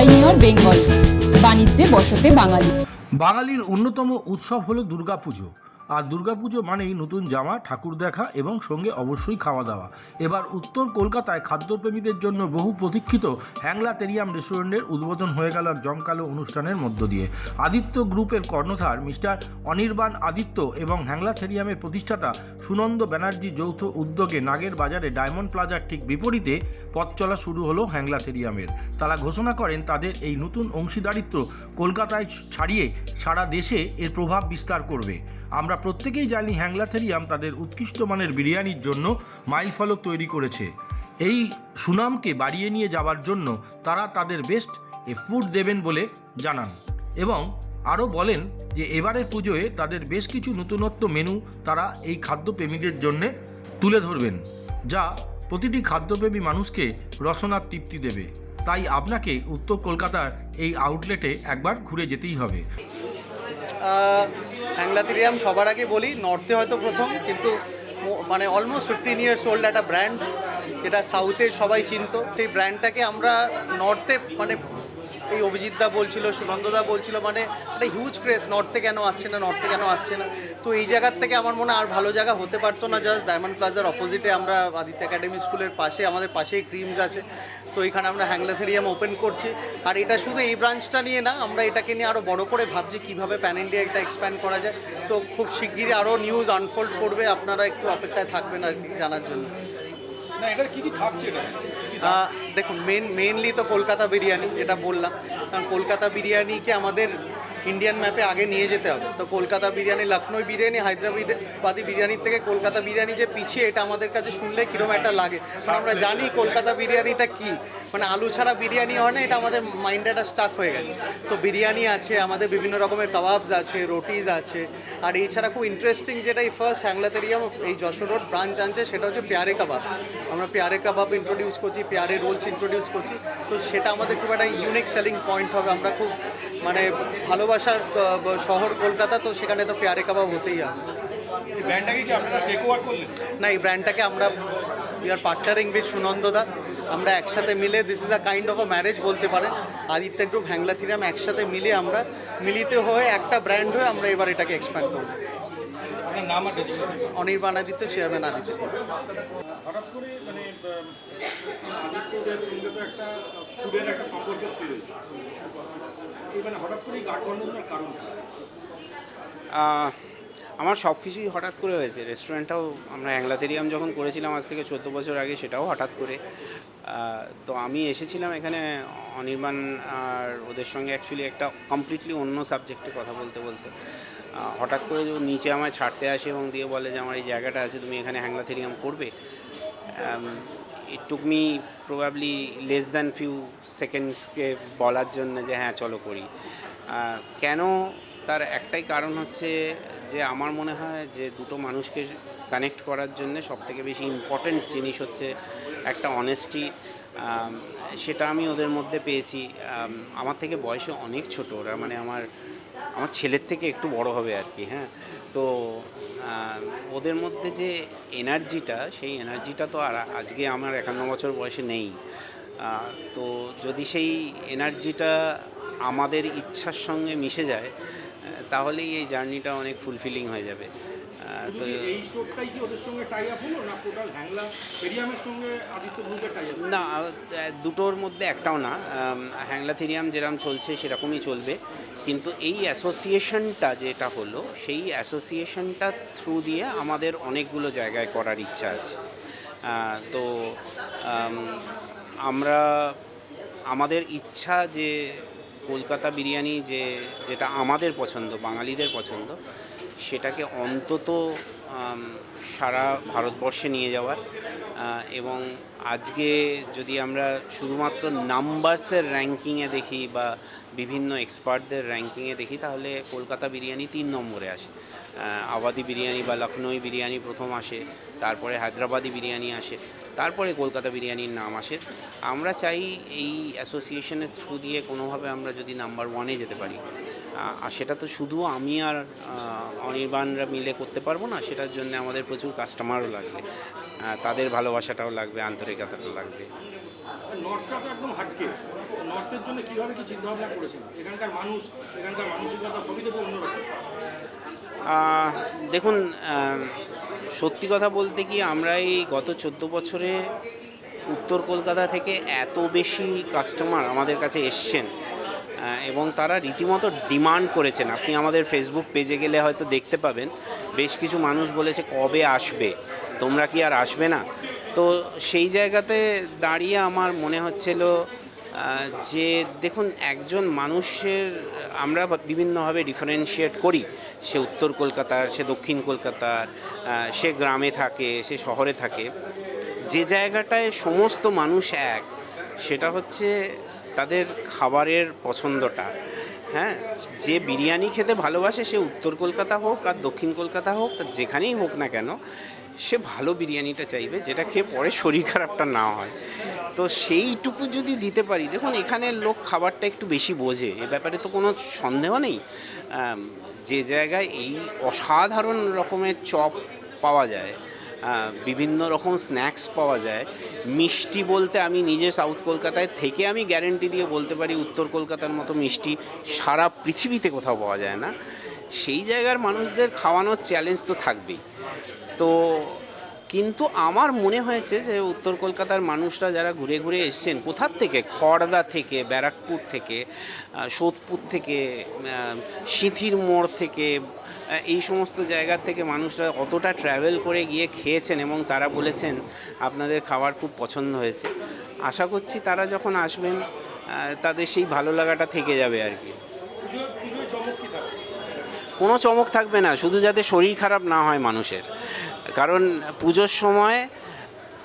Pioneer Bengal. বাণিজ্যে বসতে বাঙালি। বাঙালির অন্যতম উৎসব হলো দুর্গাপুজো। আর দুর্গাপুজো মানেই নতুন জামা, ঠাকুর দেখা এবং সঙ্গে অবশ্যই খাওয়া দাওয়া। এবার উত্তর কলকাতায় খাদ্যপ্রেমীদের জন্য বহু প্রতীক্ষিত হ্যাংলা তেরিয়াম রেস্টুরেন্টের উদ্বোধন হয়ে গেল জমকালো অনুষ্ঠানের মধ্য দিয়ে। আদিত্য গ্রুপের কর্ণধার মিস্টার অনির্বাণ আদিত্য এবং হ্যাংলা থেরিয়ামের প্রতিষ্ঠাতা সুনন্দ ব্যানার্জি যৌথ উদ্যোগে নাগের বাজারে ডায়মন্ড প্লাজার ঠিক বিপরীতে পথ চলা শুরু হলো হ্যাংলা থেরিয়ামের তারা ঘোষণা করেন, তাদের এই নতুন অংশীদারিত্ব কলকাতায় ছাড়িয়ে সারা দেশে এর প্রভাব বিস্তার করবে। আমরা প্রত্যেকেই জানি হ্যাংলাথেরিয়াম তাদের উৎকৃষ্ট মানের বিরিয়ানির জন্য মাইল ফলক তৈরি করেছে। এই সুনামকে বাড়িয়ে নিয়ে যাওয়ার জন্য তারা তাদের বেস্ট এ ফুড দেবেন বলে জানান এবং আরও বলেন যে এবারের পুজোয় তাদের বেশ কিছু নতুনত্ব মেনু তারা এই খাদ্যপ্রেমীদের জন্যে তুলে ধরবেন, যা প্রতিটি খাদ্যপ্রেমী মানুষকে রসনার তৃপ্তি দেবে। তাই আপনাকে উত্তর কলকাতার এই আউটলেটে একবার ঘুরে যেতেই হবে। অ্যাংলাথেরিয়াম সবার আগে বলি, নর্থে হয়তো প্রথম, কিন্তু মানে অলমোস্ট ফিফটিন ইয়ার্স ওল্ড একটা ব্র্যান্ড যেটা সাউথে সবাই চিনত। সেই ব্র্যান্ডটাকে আমরা নর্থে মানে এই অভিজিৎদা বলছিল সুনন্দদা বলছিল মানে একটা হিউজ ক্রেস নর্থে কেন আসছে না নর্থে কেন আসছে না? তো এই জায়গার থেকে আমার মনে আর ভালো জায়গা হতে পারতো না জাস্ট ডায়মন্ড প্লাজার অপোজিটে আমরা আদিত্য একাডেমি স্কুলের পাশে, আমাদের পাশেই ক্রিমস আছে। তো এখানে আমরা হ্যাংলাথেরিয়াম ওপেন করছি। আর এটা শুধু এই ব্রাঞ্চটা নিয়ে না, আমরা এটাকে নিয়ে আরও বড় করে ভাবছি কীভাবে প্যান ইন্ডিয়া এটা এক্সপ্যান্ড করা যায়। তো খুব শিগগিরই আরও নিউজ আনফোল্ড করবে, আপনারা একটু অপেক্ষায় থাকবেন আর কি জানার জন্য। না এটা কি কি থাকছে এটা? দেখুন মেন মেনলি তো কলকাতা বিরিয়ানি যেটা বললাম। কারণ কলকাতা বিরিয়ানিকে আমাদের ইন্ডিয়ান ম্যাপে আগে নিয়ে যেতে হবে। তো কলকাতা বিরিয়ানি, লখনৌ বিরিয়ানি, হায়দ্রাবাদি বিরিয়ানির থেকে কলকাতা বিরিয়ানি যে পিছিয়ে, এটা আমাদের কাছে শুনলে কীরকম একটা লাগে। কারণ আমরা জানি কলকাতা বিরিয়ানিটা কি? মানে আলু ছাড়া বিরিয়ানি হয় না, এটা আমাদের মাইন্ডে একটা স্টাক হয়ে গেছে। তো বিরিয়ানি আছে, আমাদের বিভিন্ন রকমের কাবাবস আছে রোটিজ আছে। আর এছাড়া খুব ইন্টারেস্টিং যেটা এই ফার্স্ট হ্যাংলাতেরিয়াম এই যশোর রোড ব্রাঞ্চ আনছে, সেটা হচ্ছে পেয়ারে কাবাব আমরা পেয়ারে কাবাব ইন্ট্রোডিউস করছি, পেয়ারে রোলস ইন্ট্রোডিউস করছি। তো সেটা আমাদের খুব একটা ইউনিক সেলিং পয়েন্ট হবে। আমরা খুব মানে ভালোবাসার শহর কলকাতা তো সেখানে তো পেয়ারে কাবাব হতেই হবে। না এই ব্র্যান্ডটাকে আমরা উই আর পার্টনারিং উইথ সুনন্দদা আমরা একসাথে মিলে this is a kind of a marriage বলতে পারেন। আদিত্য গ্রুপ হ্যাংলাথিরাম একসাথে মিলে আমরা মিলিত হয়ে একটা ব্র্যান্ড হয়ে আমরা এবার এটাকে এক্সপ্যান্ড করব। অনির্বাণ আদিত্য চেয়ারম্যান আদিত্য। হঠাৎ করে মানে একটা সম্পর্ক ছিল। হঠাৎ গাঠবন্ধনের কারণ? আমার সব কিছুই হঠাৎ করে হয়েছে। রেস্টুরেন্টটাও আমরা অ্যাংলাতেরিয়াম যখন করেছিলাম, আজ থেকে চোদ্দ বছর আগে সেটাও হঠাৎ করে। তো আমি এসেছিলাম এখানে অনির্বাণ আর ওদের সঙ্গে অ্যাকচুয়ালি একটা কমপ্লিটলি অন্য সাবজেক্টে কথা বলতে বলতে। হঠাৎ করে নিচে আমায় ছাড়তে আসে এবং দিয়ে বলে যে, আমার এই জায়গাটা আছে, তুমি এখানে হ্যাংলাথেরিয়াম করবে it took me probably less than few সেকেন্ডসকে বলার জন্য যে হ্যাঁ চলো করি। কেন? তার একটাই কারণ হচ্ছে যে আমার মনে হয় যে দুটো মানুষকে কানেক্ট করার জন্য সবথেকে বেশি ইম্পর্ট্যান্ট জিনিস হচ্ছে একটা অনেস্টি সেটা আমি ওদের মধ্যে পেয়েছি। আমার থেকে বয়সে অনেক ছোট, ওরা মানে আমার আমার ছেলের থেকে একটু বড় হবে আর কি হ্যাঁ। তো ওদের মধ্যে যে এনার্জিটা সেই এনার্জিটা তো আর আজকে আমার একান্ন বছর বয়সে নেই। তো যদি সেই এনার্জিটা আমাদের ইচ্ছার সঙ্গে মিশে যায় তাহলেই এই জার্নিটা অনেক ফুলফিলিং হয়ে যাবে। তো না দুটোর মধ্যে একটাও না। হ্যাংলা হ্যাংলাথেরিয়াম যেরকম চলছে সেরকমই চলবে। কিন্তু এই অ্যাসোসিয়েশনটা যেটা হলো, সেই অ্যাসোসিয়েশনটা থ্রু দিয়ে আমাদের অনেকগুলো জায়গায় করার ইচ্ছা আছে। তো আমরা, আমাদের ইচ্ছা যে কলকাতা বিরিয়ানি যে, যেটা আমাদের পছন্দ, বাঙালিদের পছন্দ, সেটাকে অন্তত সারা ভারতবর্ষে নিয়ে যাওয়ার। এবং আজকে যদি আমরা শুধুমাত্র নাম্বারসের র্যাঙ্কিংয়ে দেখি বা বিভিন্ন এক্সপার্টদের র্যাঙ্কিংয়ে দেখি, তাহলে কলকাতা বিরিয়ানি তিন নম্বরে আসে। আবাদি বিরিয়ানি বা লখনৌ বিরিয়ানি প্রথম আসে, তারপরে হায়দ্রাবাদি বিরিয়ানি আসে, তারপরে কলকাতা বিরিয়ানির নাম আসে। আমরা চাই এই অ্যাসোসিয়েশনের থ্রু দিয়ে কোনোভাবে আমরা যদি নাম্বার ওয়ানে যেতে পারি আর সেটা তো শুধু আমি আর অনির্বাণরা মিলে করতে পারব না সেটার জন্য আমাদের প্রচুর কাস্টমারও লাগবে। তাদের ভালোবাসাটাও লাগবে আন্তরিকতাটাও লাগবে। দেখুন সত্যি কথা বলতে কি আমরা এই গত চোদ্দ বছরে উত্তর কলকাতা থেকে এত বেশি কাস্টমার আমাদের কাছে এসছেন। এবং তারা রীতিমতো ডিমান্ড করেছেন। আপনি আমাদের ফেসবুক পেজে গেলে হয়তো দেখতে পাবেন, বেশ কিছু মানুষ বলেছে কবে আসবে, তোমরা কি আর আসবে না? তো সেই জায়গাতে দাঁড়িয়ে আমার মনে হচ্ছিল যে দেখুন, একজন মানুষের, আমরা বিভিন্নভাবে ডিফারেন্সিয়েট করি। সে উত্তর কলকাতার, সে দক্ষিণ কলকাতার সে গ্রামে থাকে, সে শহরে থাকে। যে জায়গাটায় সমস্ত মানুষ এক, সেটা হচ্ছে তাদের খাবারের পছন্দটা হ্যাঁ? যে বিরিয়ানি খেতে ভালোবাসে সে উত্তর কলকাতা হোক আর দক্ষিণ কলকাতা হোক যেখানেই হোক না কেন, সে ভালো বিরিয়ানিটা চাইবে যেটা খেয়ে পরে শরীর খারাপটা না হয়। তো সেইটুকু যদি দিতে পারি, দেখুন এখানের লোক খাবারটা একটু বেশি বোঝে, এ ব্যাপারে তো কোনো সন্দেহ নেই। যে জায়গায় এই অসাধারণ রকমের চপ পাওয়া যায় বিভিন্ন রকম স্ন্যাক্স পাওয়া যায়। মিষ্টি বলতে আমি নিজে সাউথ কলকাতায় থেকে আমি গ্যারেন্টি দিয়ে বলতে পারি, উত্তর কলকাতার মতো মিষ্টি সারা পৃথিবীতে কোথাও পাওয়া যায় না। সেই জায়গার মানুষদের খাওয়ানোর চ্যালেঞ্জ তো থাকবেই। তো কিন্তু আমার মনে হয়েছে যে উত্তর কলকাতার মানুষরা যারা ঘুরে ঘুরে এসছেন, কোথার থেকে? খড়দা থেকে, ব্যারাকপুর থেকে সোদপুর থেকে সিঁথির মোড় থেকে এই সমস্ত জায়গা থেকে মানুষরা অতটা ট্র্যাভেল করে গিয়ে খেয়েছেন এবং তারা বলেছেন, আপনাদের খাবার খুব পছন্দ হয়েছে। আশা করছি তারা যখন আসবেন তাদের সেই ভালো লাগাটা থেকে যাবে আর কি। কোনো চমক থাকবে না, শুধু যাতে শরীর খারাপ না হয় মানুষের। কারণ পুজোর সময়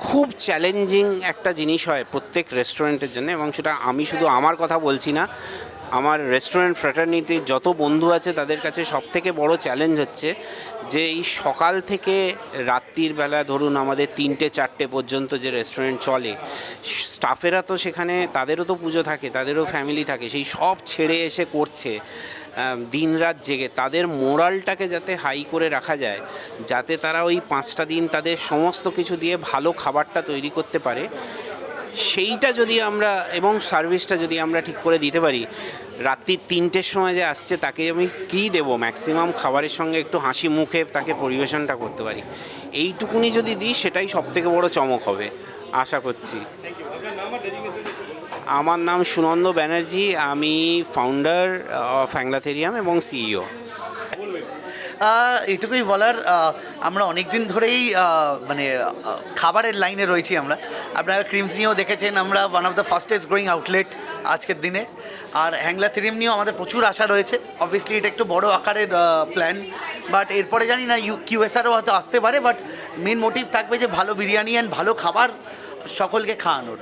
খুব চ্যালেঞ্জিং একটা জিনিস হয় প্রত্যেক রেস্টুরেন্টের জন্য এবং সেটা আমি শুধু আমার কথা বলছি না আমার রেস্টুরেন্ট ফ্র্যাটার্নিটির যত বন্ধু আছে তাদের কাছে সব থেকে বড় চ্যালেঞ্জ হচ্ছে যে এই সকাল থেকে রাত্রির বেলা ধরুন আমাদের তিনটে, চারটে পর্যন্ত যে রেস্টুরেন্ট চলে স্টাফেরা তো সেখানে তাদেরও তো পুজো থাকে, তাদেরও ফ্যামিলি থাকে, সেই সব ছেড়ে এসে করছে দিন রাত জেগে। তাদের মোরালটাকে যাতে হাই করে রাখা যায়, যাতে তারা ওই পাঁচটা দিন তাদের সমস্ত কিছু দিয়ে ভালো খাবারটা তৈরি করতে পারে, সেইটা যদি আমরা এবং সার্ভিসটা যদি আমরা ঠিক করে দিতে পারি রাত্রির তিনটের সময় যে আসছে, তাকে আমি কী দেব? ম্যাক্সিমাম খাবারের সঙ্গে একটু হাসি মুখে তাকে পরিবেশনটা করতে পারি। এইটুকুনি যদি দিই, সেটাই সবথেকে বড় চমক হবে, আশা করছি। আমার নাম সুনন্দ ব্যানার্জি, আমি ফাউন্ডার অফ অ্যাংলাথেরিয়াম এবং সিইও এটুকুই বলার আমরা অনেক দিন ধরেই মানে খাবারের লাইনে রয়েছি আমরা। আপনারা ক্রিমস নিয়েও দেখেছেন, আমরা one of the fastest growing outlet আজকের দিনে। আর হ্যাংলা থিরিম নিয়েও আমাদের প্রচুর আশা রয়েছে। অবভিয়াসলি এটা একটু বড় আকারের প্ল্যান বাট এরপরে জানি না, ইউ কিউএসআরও হয়তো আসতে পারে বাট মেন মোটিভ থাকবে যে ভালো বিরিয়ানি অ্যান্ড ভালো খাবার সকলকে খাওয়ানোর।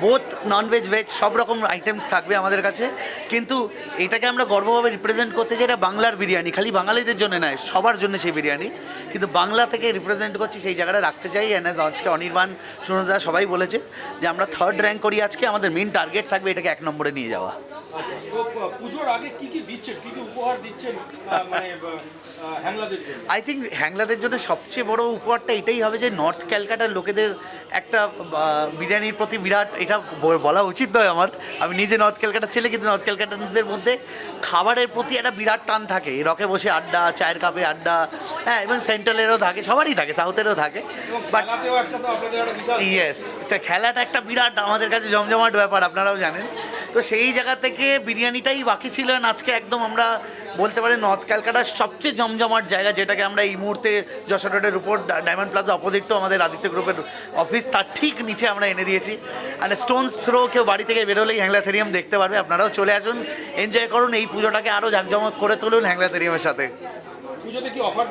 বোথ ননভেজ ভেজ সব রকম আইটেমস থাকবে আমাদের কাছে। কিন্তু এটাকে আমরা গর্বভাবে রিপ্রেজেন্ট করতে চাই, এটা বাংলার বিরিয়ানি। খালি বাঙালিদের জন্য নয়, সবার জন্য সেই বিরিয়ানি। কিন্তু বাংলা থেকে রিপ্রেজেন্ট করছি, সেই জায়গাটা রাখতে চাই। এন অ্যান্ড আজকে অনির্বাণ সুনন্দা সবাই বলেছে যে, আমরা থার্ড র্যাঙ্ক করি আজকে। আমাদের মেন টার্গেট থাকবে এটাকে এক নম্বরে নিয়ে যাওয়া। আচ্ছা তো পুজোর আগে কি কি দিচ্ছেন? কি কি উপহার দিচ্ছেন মানে আহ, আহ, হ্যাংলাদের জন্য? আই থিঙ্ক হ্যাংলাদের জন্য সবচেয়ে বড় উপহারটা এটাই হবে যে নর্থ ক্যালকাটার লোকেদের একটা বিরিয়ানির প্রতি বিরাট এটা বলা উচিত নয় আমার। আমি নিজে নর্থ ক্যালকাটার ছেলে কিন্তু নর্থ ক্যালকাটানদের মধ্যে খাবারের প্রতি একটা বিরাট টান থাকে। রকে বসে আড্ডা চায়ের কাপে আড্ডা হ্যাঁ এবং সেন্ট্রালেরও থাকে সবারই থাকে সাউথেরও থাকে। বাট ইয়েস তা খেলাটা একটা বিরাট আমাদের কাছে জমজমাট ব্যাপার আপনারাও জানেন। তো সেই জায়গা থেকে বিরিয়ানিটাই বাকি ছিল আজকে একদম আমরা বলতে পারি নর্থ ক্যালকাটার সবচেয়ে জমজমাট জায়গা যেটাকে আমরা এই মুহূর্তে যশোর রোডের উপর ডায়মন্ড প্লাজা অপোজিট আমাদের আদিত্য গ্রুপের অফিস তার ঠিক নিচে আমরা এনে দিয়েছি। আর স্টোনস থ্রো কেউ বাড়ি থেকে বেরোলেই হ্যাংলাথেরিয়াম দেখতে পারবে আপনারাও চলে আসুন এনজয় করুন এই পুজোটাকে আরও জাঁকজমক করে তুলুন হ্যাংলাথেরিয়ামের সাথে। কি অফার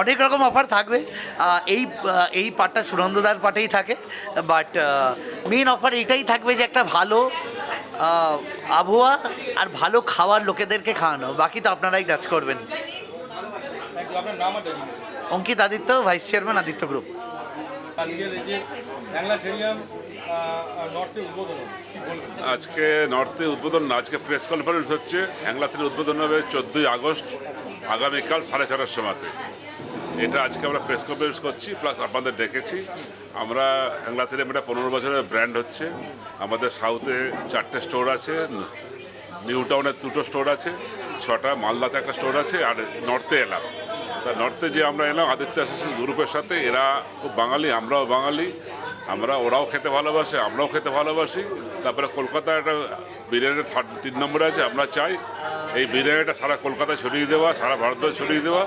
অনেক রকম অফার থাকবে। এই এই পার্টটা সুনন্দদার পার্টেই থাকে বাট মেন অফার এইটাই থাকবে যে একটা ভালো আবহাওয়া আর ভালো খাওয়ার লোকেদেরকে খাওয়ানো। বাকি তো আপনারাই টাচ করবেন। Ankit Aditya vice chairman Aditya group আজকে নর্থে উদ্বোধন না, আজকে প্রেস কনফারেন্স হচ্ছে। হ্যাংলাথের উদ্বোধন হবে চোদ্দোই আগস্ট, আগামীকাল সাড়ে ছটার সময়তে। এটা আজকে আমরা প্রেস কনফারেন্স করছি প্লাস আপনাদের ডেকেছি। আমরা হ্যাংলাথেরিয়াম এটা পনেরো বছরের ব্র্যান্ড হচ্ছে। আমাদের সাউথে চারটে স্টোর আছে নিউ টাউনে দুটো স্টোর আছে, ছটা মালদাতে একটা স্টোর আছে, আর নর্থে এলাম। তা নর্থে যে আমরা এলাম, আদিত্য অ্যাসোসিয়েশন গ্রুপের সাথে, এরা খুব বাঙালি, আমরাও বাঙালি। আমরা ওরাও খেতে ভালোবাসে, আমরাও খেতে ভালোবাসি। তারপরে কলকাতায় একটা বিরিয়ানির থার্ড, তিন নম্বরে আছে, আমরা চাই এই বিরিয়ানিটা সারা কলকাতায় ছড়িয়ে দেওয়া, সারা ভারতবর্ষে ছড়িয়ে দেওয়া,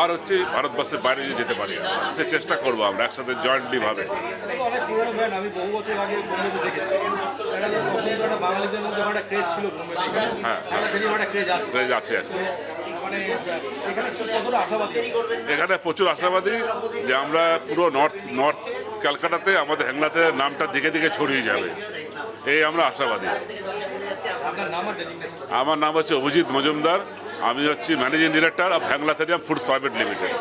আর হচ্ছে ভারতবর্ষের বাইরে নিয়ে যেতে পারি। সে চেষ্টা করব আমরা একসাথে জয়েন্টলি ভাবে অনেক পুরোনো ব্র্যান্ড আমি বহু বছর আগে বোম্বেতে দেখেছি এটা তো তখন তো একটা বাঙালিদের মধ্যে একটা ক্রেজ ছিল বোম্বেতে হ্যাঁ। ক্রেজ আছে এখানে প্রচুর আশাবাদী যে আমরা পুরো নর্থ নর্থ ক্যালকাটাতে আমাদের হ্যাংলাতে নামটা দিকে দিকে ছড়িয়ে যাবে এই আমরা আশাবাদী আপনার নাম আর ডেজিগনেশন আমার নাম হচ্ছে অভিজিৎ মজুমদার। আমি হচ্ছি managing director of Hanglatherium foods private limited.